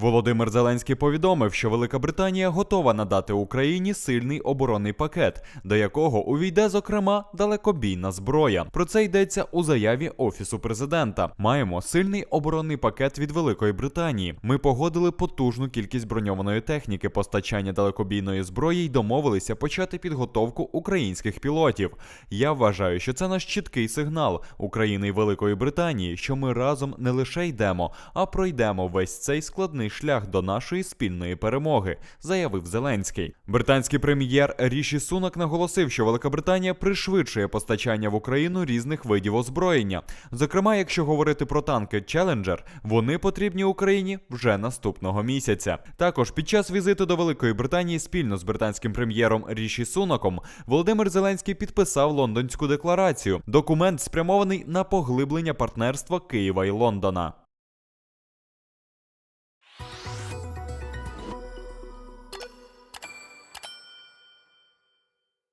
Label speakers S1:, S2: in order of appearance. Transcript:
S1: Володимир Зеленський повідомив, що Велика Британія готова надати Україні сильний оборонний пакет, до якого увійде зокрема далекобійна зброя. Про це йдеться у заяві офісу президента. Маємо сильний оборонний пакет від Великої Британії. Ми погодили потужну кількість броньованої техніки, постачання далекобійної зброї й домовилися почати підготовку українських пілотів. Я вважаю, що це наш чіткий сигнал України і Великої Британії, що ми разом не лише йдемо, а пройдемо весь цей складний шлях до нашої спільної перемоги, заявив Зеленський. Британський прем'єр Ріші Сунак наголосив, що Велика Британія пришвидшує постачання в Україну різних видів озброєння. Зокрема, якщо говорити про танки Challenger, вони потрібні Україні вже наступного місяця. Також під час візиту до Великої Британії спільно з британським прем'єром Ріші Сунаком Володимир Зеленський підписав лондонську декларацію. Документ спрямований на поглиблення партнерства Києва і Лондона.